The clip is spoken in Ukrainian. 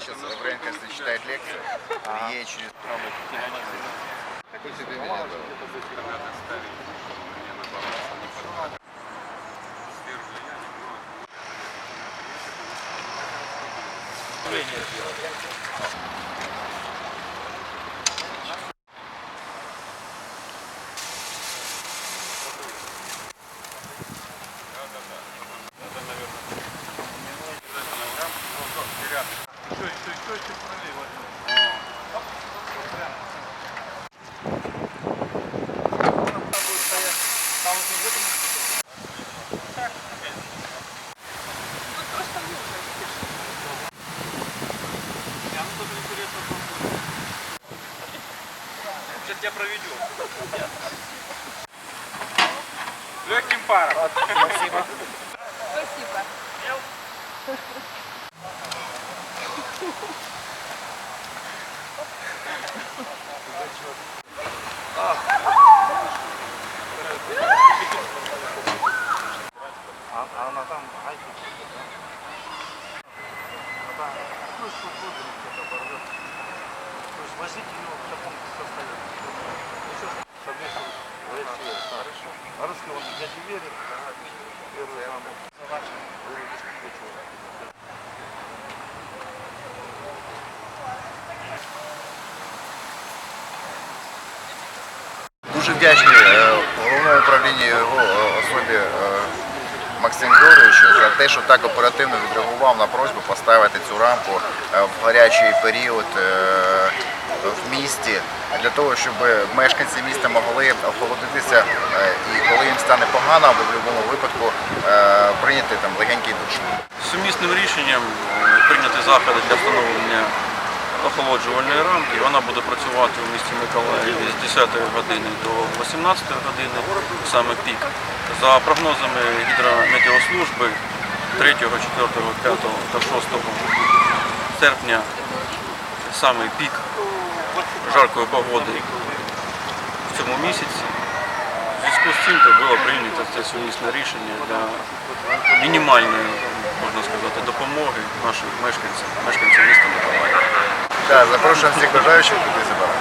сейчас в Ренкосте читает лекцию, ей через... порядок. Еще, еще, еще, еще пролей. Сейчас тебя проведу. Легким паром. Спасибо. Что будет, кто-то порвет. То есть возить ее в таком состоянии. Совместно Хорошо. А русский он дяде верит. Первый замок. Дуже вдячний е, головному управлінню його особі Максиму Доровичу за те, що так оперативно відреагував на просьбу поставити цю рамку е, в гарячий період е, в місті для того, щоб мешканці міста могли охолодитися е, і коли їм стане погано, або в будь-якому випадку прийняти там легенький душ. Сумісним рішенням прийняти заходи для встановлення охолоджувальної рамки. Вона буде працювати у місті Миколаєві з 10 години до 18 години, саме пік. За прогнозами гідрометеослужби 3, 4, 5 та 6 серпня саме пік жаркої погоди в цьому місяці. В зв'язку з цим було прийнято це сумісне рішення для мінімальної, можна сказати, допомоги нашим мешканцям, мешканцям міста Миколаєва. Так, запрошуємо всіх бажаючих туди забиратися.